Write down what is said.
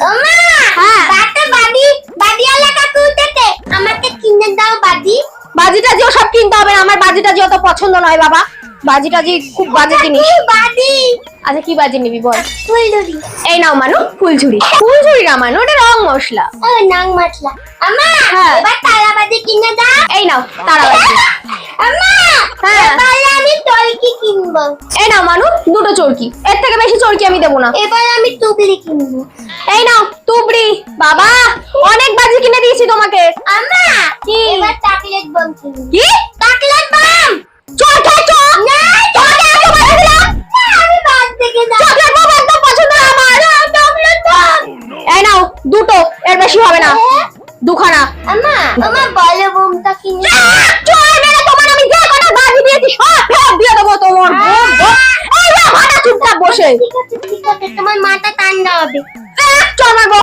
ওমা হ্যাঁ। বাদি বাদিয়ালা কাকু উঠেছে। আমাকে কিনে দাও বাদি বাজিটা যে সব কিনতে হবে আমার বাজিটা যে অত পছন্দ নয় বাবা। বাজিটা যে খুব বাজে জিনিস। বাদি আচ্ছা কি বাজি নিবি বল? এই নাও মানু ফুলঝুরি। ফুলঝুরি না মানু রং মশলা। ও আমা হ্যাঁ। এবার তালা কিনে দাও। এই নাও তারাবাতি আমা হ্যাঁ। এবার আমি টলকি কিনবো এই নাও মানু দুটো চরকি। এর থেকে বেশি চরকি আমি দেবো না। এবার আমি টুবলি কিনবো। এই নাও তুবড়ি। বাবা অনেক বাজি কিনে দিয়েছি তোমাকে। আমা কি? এবার চকলেট বম কিনবো। কি? চকলেট বম চল চল চল। না তোমাকে এত বাজি দিলাম আমি বাদ থেকে দাও চকলেট বাবা একদম পছন্দ না আমার। চকলেট বম এই নাও দুটো। এর বেশি হবে না। হ্যাঁ? দুখানা। আমা আমার বলে বোমটা কিনে চল মেরে তোমার আমি যে কটা বাজি দিয়েছি সব ফেরত দিয়ে দেবো তোমার আছে তোমার মাথা ঠান্ডা হবে। চল মারবো